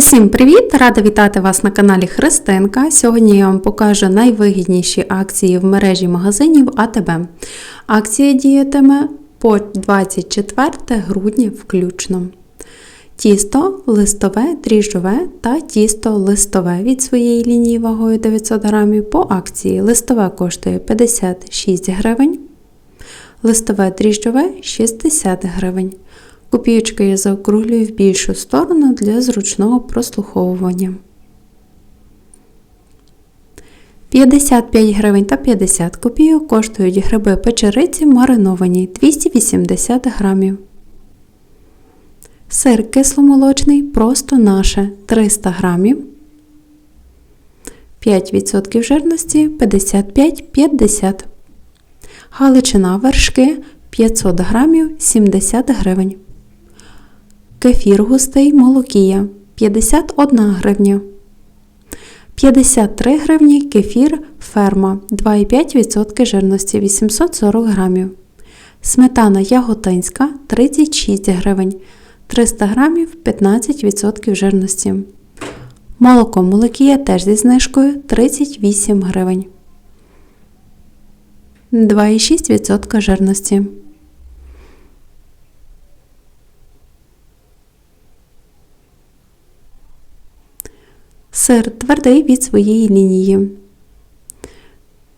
Усім привіт! Рада вітати вас на каналі Христинка. Сьогодні я вам покажу найвигідніші акції в мережі магазинів АТБ. Акція діятиме по 24 грудня включно. Тісто листове, дріжджове та тісто листове від своєї лінії вагою 900 грамів по акції. Листове коштує 56 гривень, листове дріжджове 60 гривень. Копієчки я заокруглюю в більшу сторону для зручного прослуховування. 55 гривень та 50 копійок коштують гриби печериці мариновані 280 грамів. Сир кисломолочний просто наше 300 грамів. 5% жирності 55-50. Галичина вершки 500 грамів 70 гривень. Кефір густий молокія 51 гривня. 53 гривні кефір ферма 2,5% жирності 840 грамів. Сметана яготинська 36 гривень. 300 грамів 15% жирності. Молоко молокія теж зі знижкою 38 гривень. 2,6% жирності. Сир твердий від своєї лінії.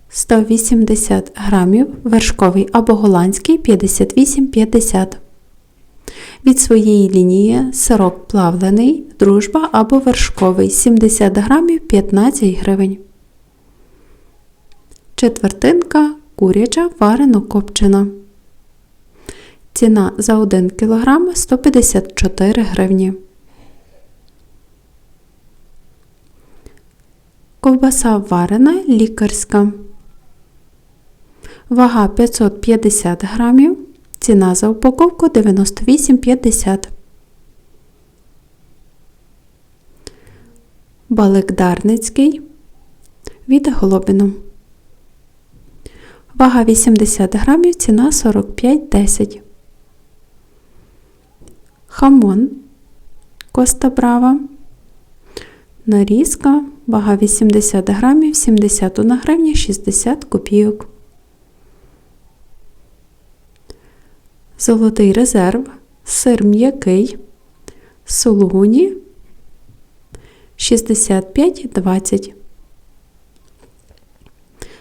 180 грамів, вершковий або голландський 58,50. Від своєї лінії сирок плавлений, дружба або вершковий 70 грамів 15 гривень. Четвертинка куряча варено копчена. Ціна за 1 кг 154 гривні. Ковбаса варена лікарська. Вага 550 грамів. Ціна за упаковку 98,50. Балик Дарницький від Голобіну. Вага 80 грамів, ціна 45,10. Хамон Коста Брава. Нарізка. Вага 80 грамів, 71 гривня 60 копійок. Золотий резерв, сир м'який, сулугуні 65,20.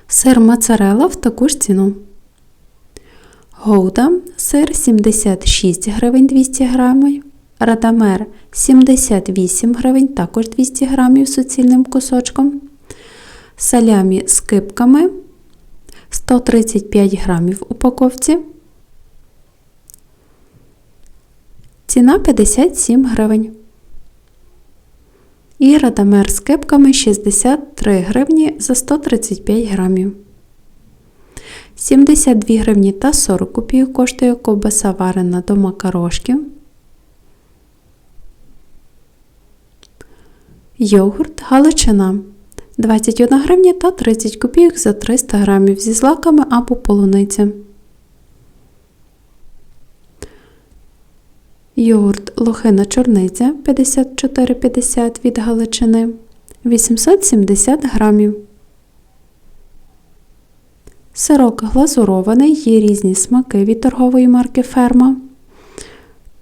Сир моцарелла в таку ж ціну. Гоуда сир 76 гривень 200 грамів. Радамер 78 гривень, також 200 грамів суцільним кусочком. Салямі з кипками 135 грамів в упаковці. Ціна 57 гривень. І радамер з кипками 63 гривні за 135 грамів. 72 гривні та 40 копійок коштує ковбаса варена до макарошків. Йогурт Галичина 21 гривня та 30 копійок за 300 грамів зі злаками або полуниця. Йогурт Лохина Чорниця 54,50 від Галичини 870 грамів. Сирок глазурований, є різні смаки від торгової марки Ферма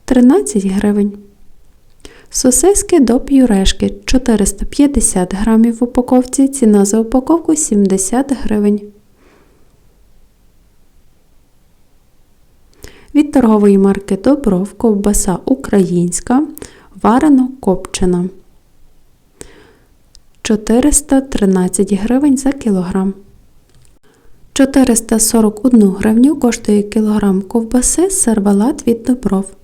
13 гривень. Сосиски до п'юрешки 450 грамів в упаковці. Ціна за упаковку 70 гривень. Від торгової марки Добров ковбаса українська, варено копчена 413 гривень за кілограм. 441 гривню коштує кілограм ковбаси сервелат від Добров.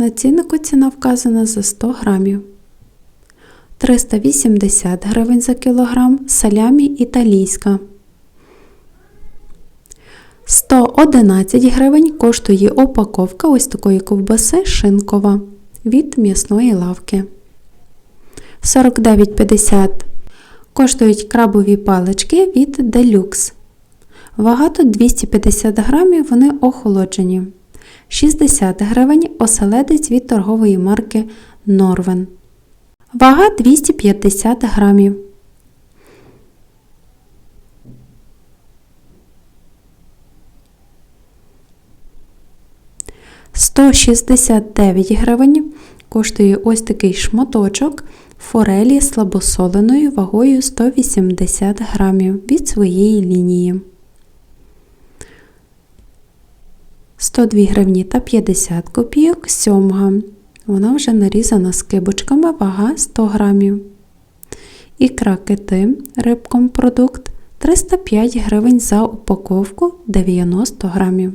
На ціннику ціна вказана за 100 грамів. 380 гривень за кілограм салямі італійська. 111 гривень коштує упаковка ось такої ковбаси шинкова від м'ясної лавки. 49,50 коштують крабові палички від Deluxe. Вага тут 250 грамів, вони охолоджені. 60 гривень оселедець від торгової марки Норвен. Вага 250 грамів. Сто шістдесят дев'ять гривень коштує ось такий шматочок форелі слабосоленої вагою 180 грамів від своєї лінії. 102 гривні та 50 копійок сьомга. Вона вже нарізана скибочками, вага 100 грамів. Ікра кити рибком продукт 305 гривень за упаковку 90 грамів.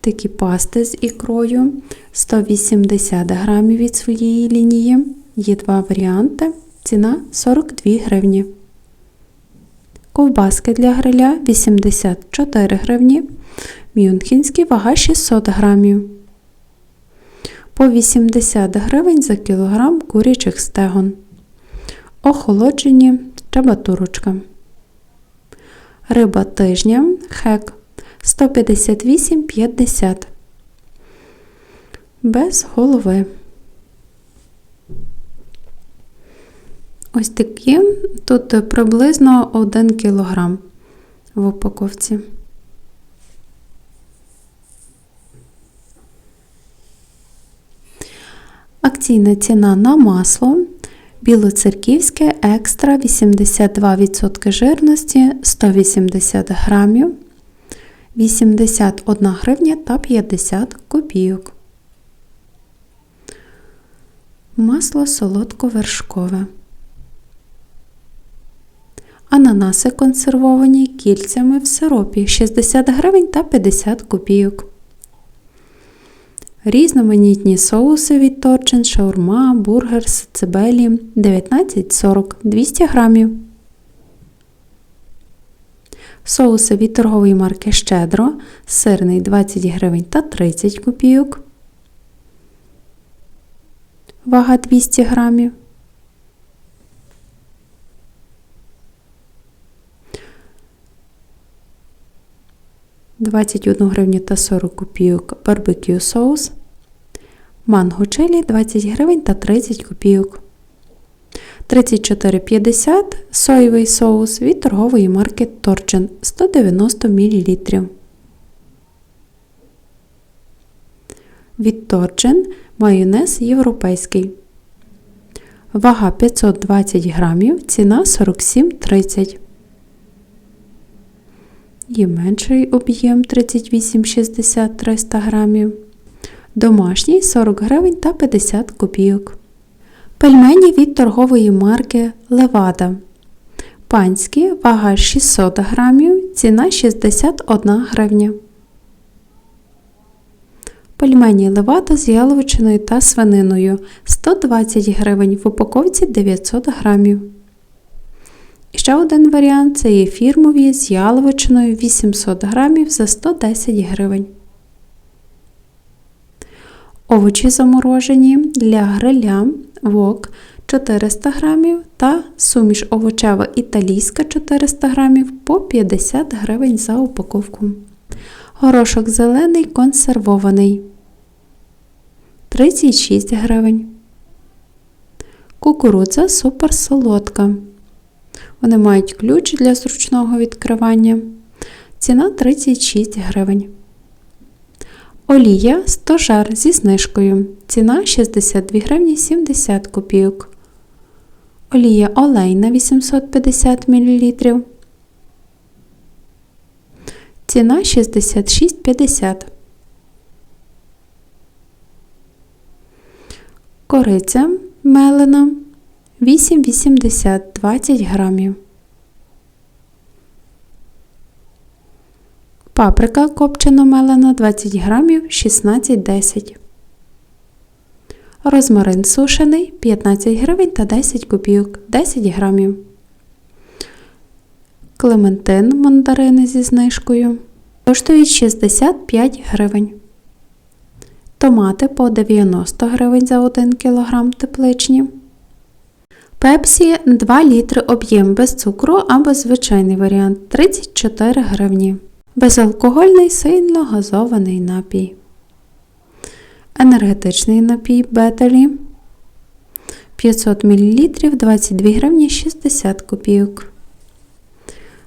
Такі пасти з ікрою 180 грамів від своєї лінії. Є два варіанти. Ціна 42 гривні. Ковбаски для гриля 84 гривні. Мюнхенські вага 600 грамів. По 80 гривень за кілограм курячих стегон. Охолоджені чабатурочка. Риба тижня хек 158,50. Без голови. Ось такі. Тут приблизно 1 кг в упаковці. Акційна ціна на масло. Білоцерківське екстра 82% жирності 180 грамів, 81 гривня та 50 копійок. Масло солодковершкове. Ананаси консервовані кільцями в сиропі 60 гривень та 50 копійок. Різноманітні соуси від торчин, шаурма, бургер, цибелі 19,40 200 грамів. Соуси від торгової марки Щедро, сирний 20 гривень та 30 копійок. Вага 200 грамів. Двадцять одну гривню та 40 копійок барбекю соус. Манго чилі 20 гривень та 30 копійок. 34,50 соєвий соус від торгової марки Торчин 190 мл. Від Торчин майонез європейський. Вага 520 грамів, ціна 47,30. Є менший об'єм 38,60 300 грамів. Домашній 40 гривень та 50 копійок. Пельмені від торгової марки Левада. Панські вага 600 грамів, ціна 61 гривня. Пельмені Левада з яловичиною та свининою 120 гривень в упаковці 900 грамів. Ще один варіант це є фірмові з яловичиною 800 грамів за 110 гривень. Овочі заморожені для гриля вок 400 грамів та суміш овочева італійська 400 грамів по 50 гривень за упаковку. Горошок зелений консервований 36 гривень. Кукурудза суперсолодка. Вони мають ключ для зручного відкривання. Ціна 36 гривень. Олія стожар зі знижкою. Ціна 62 гривні 70 копійок. Олія олейна 850 мл. Ціна 66,50. Кориця мелена 8,80 20 грамів. Паприка копчено мелена 20 грамів 16,10. Розмарин сушений 15 гривень та 10 копійок 10 грамів. Клементин мандарини зі знижкою коштують 65 гривень. Томати по 90 гривень за 1 кг тепличні. Пепсі 2 літри об'єм без цукру або звичайний варіант 34 гривні. Безалкогольний сильно газований напій. енергетичний напій Бетелі 500 мл 22 гривні 60 копійок.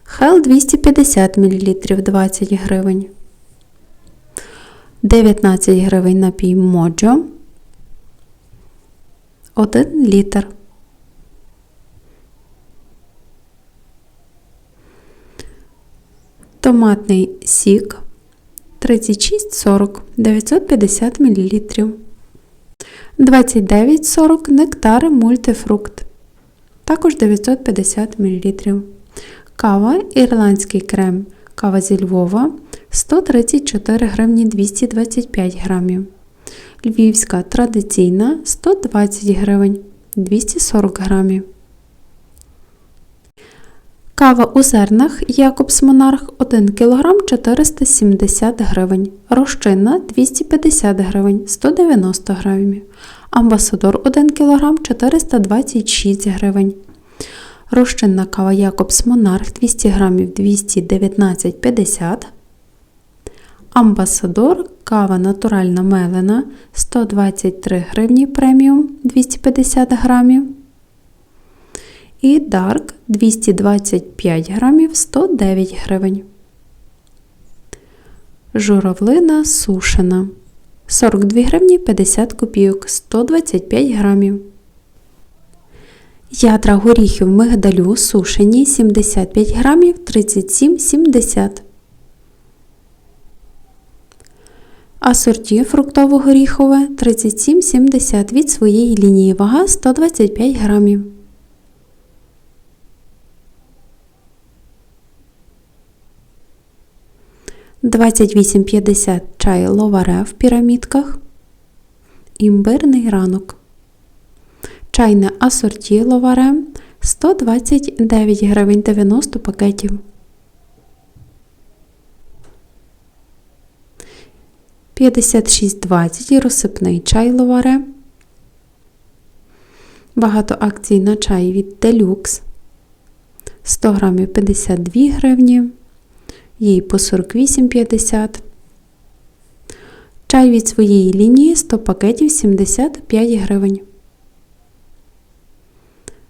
Хел 250 мл 20 гривень. 19 гривень напій Моджо 1 літр. Томатний сік 36,40 950 мл. 29,40 нектар мультифрукт. Також 950 мл. Кава ірландський крем. Кава зі Львова 134 гривні 225 грамів. Львівська традиційна 120 гривень 240 грамів. Кава у зернах Якобс Монарх 1 кг 470 гривень. Розчинна 250 гривень 190 грамів. Амбасадор 1 кг 426 гривень. Розчинна кава Якобс Монарх 200 грамів 219,50 Амбасадор кава натуральна мелена 123 гривні преміум 250 грамів. І Dark 225 грамів 109 гривень. Журавлина сушена 42 гривні 50 копійок 125 грамів. Ядра горіхів мигдалю сушені 75 грамів 37,70 Асорті фруктово-горіхове 37,70 від своєї лінії вага 125 грамів. Двадцять вісім п'ятдесят чай ловаре в пірамідках. Імбирний ранок. Чайне асорті ловаре 129 гривень 90 пакетів. 56,20 розсипний чай ловаре. Багато акцій на чай від Deluxe. 100 грамів 52 гривні. Їй по 48,50. Чай від своєї лінії 100 пакетів 75 гривень.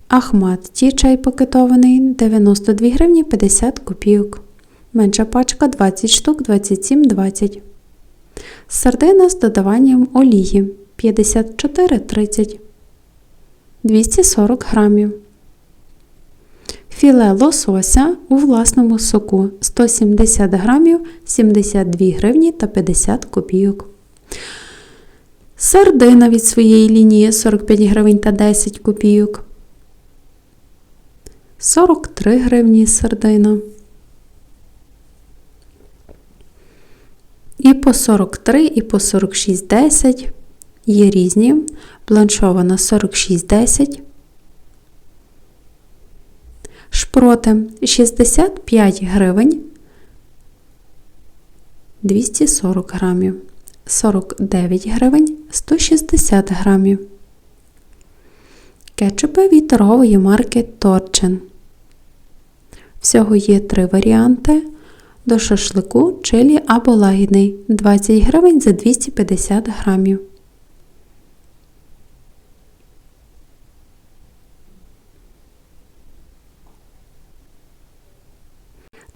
Ахмат ті чай пакетований 92 гривні 50 копійок. Менша пачка 20 штук 27,20. Сардина з додаванням олії 54,30 240 грамів. Філе лосося у власному соку 170 грамів 72 гривні та 50 копійок. Сардина від своєї лінії 45 гривень та 10 копійок. 43 гривні сардина. І по 43, і по 46,10 є різні. Бланшована 46,10. Шпроти 65 гривень 240 грамів. 49 гривень 160 грамів. Кетчупи від торгової марки Торчин. Всього є три варіанти до шашлику, чилі або лагідний 20 гривень за 250 грамів.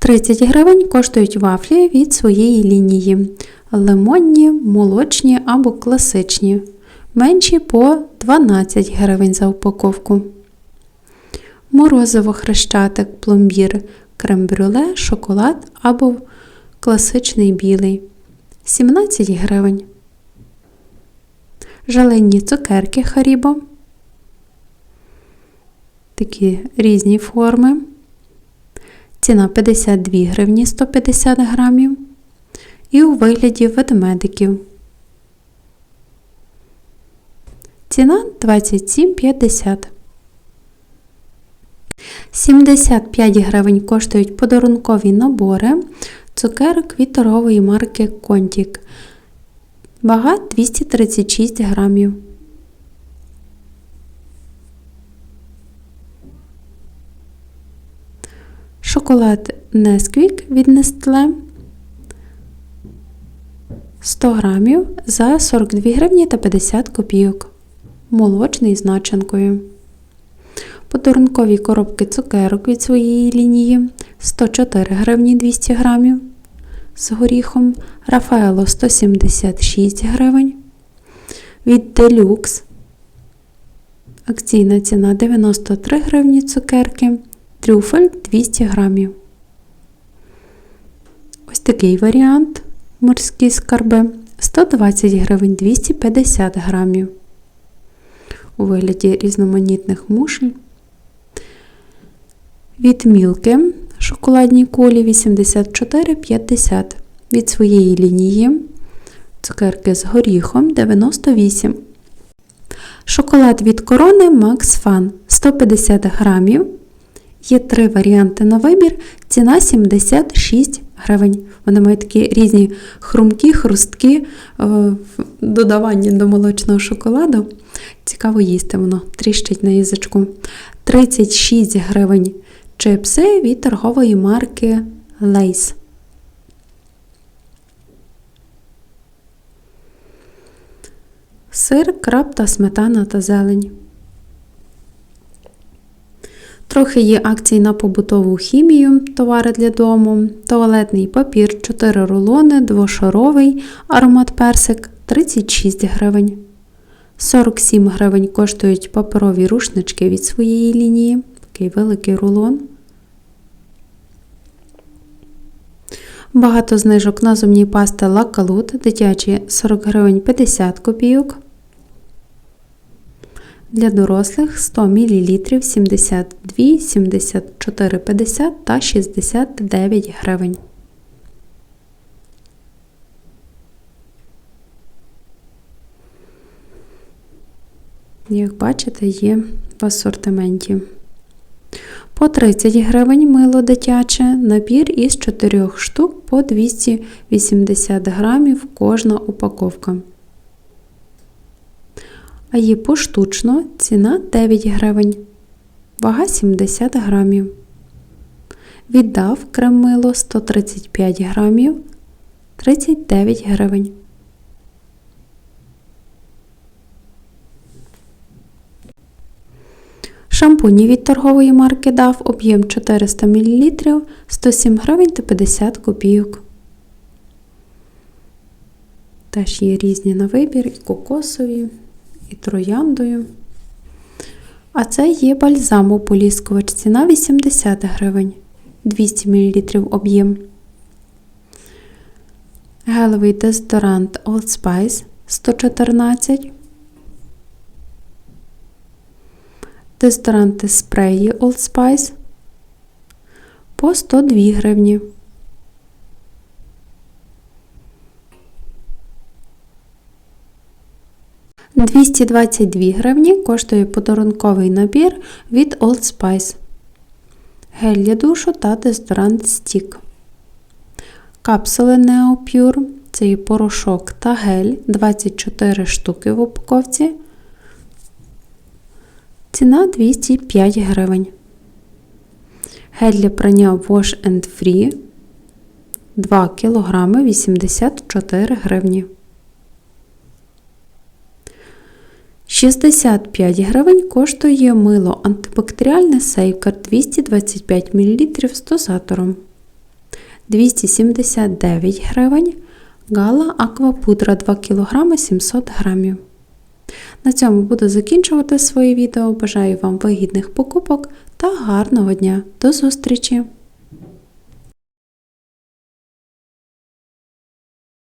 Тридцять гривень коштують вафлі від своєї лінії. Лимонні, молочні або класичні. Менші по 12 гривень за упаковку. Морозиво хрещатик, пломбір крем-брюле, шоколад або класичний білий 17 гривень. Жаленні цукерки Харібо. Такі різні форми. Ціна 52 гривні 150 грамів. І у вигляді ведмедиків. Ціна 27,50 75 гривень коштують подарункові набори цукерок від марки Контік. Вага 236 грамів. Шоколад Несквік від Nestle 100 грамів за 42 гривні та 50 копійок. Молочний з начинкою. Подарункові коробки цукерок від своєї лінії 104 гривні 200 грамів. З горіхом Рафаело 176 гривень. Від Deluxe акційна ціна 93 гривні цукерки. Трюфель 200 грамів. Ось такий варіант морські скарби 120 гривень 250 грамів. У вигляді різноманітних мушель. Від мілки шоколадні кулі 84,50. Від своєї лінії цукерки з горіхом 98. Шоколад від корони Max Fun 150 грамів. Є три варіанти на вибір. Ціна 76 гривень. Вони мають такі різні хрумкі, хрусткі е, додавання до молочного шоколаду. Цікаво їсти воно, тріщить на язичку. 36 гривень чипси від торгової марки Lays. Сир, краб та сметана та зелень. Трохи є акцій на побутову хімію, товари для дому, туалетний папір, 4 рулони, двошаровий, аромат персик 36 гривень. 47 гривень коштують паперові рушнички від своєї лінії. Такий великий рулон. Багато знижок на зубні пасти лакалут, дитячі 40 гривень 50 копійок. Для дорослих 100 мл 72, 74, 50 та 69 гривень. Як бачите, є в асортименті. По 30 гривень мило дитяче, набір із 4 штук по 280 грамів кожна упаковка. А є поштучно ціна 9 гривень, вага 70 грамів. Віддав крем мило 135 грамів 39 гривень. Шампуні від торгової марки DAF об'єм 400 мл 107 гривень та 50 копійок. Теж є різні на вибір, і кокосові, і трояндою. А це є бальзамополіскувач. Ціна 80 гривень, 200 мл об'єм. Гелевий дезодорант Old Spice 114 Дезодоранти спреї Old Spice по 102 гривні. Двісті двадцять дві гривні коштує подарунковий набір від Old Spice. Гель для душу та дезодорант стік. Капсули Neo Pure – це є порошок та гель 24 штуки в упаковці. Ціна 205 гривень. Гель для прання Wash and Free 2 кг 84 гривні. 65 гривень коштує мило антибактеріальне Сейфкар 225 мл з дозатором. 279 гривень. Гала Аквапудра 2 кг 700 грамів. На цьому буду закінчувати своє відео. Бажаю вам вигідних покупок та гарного дня. До зустрічі!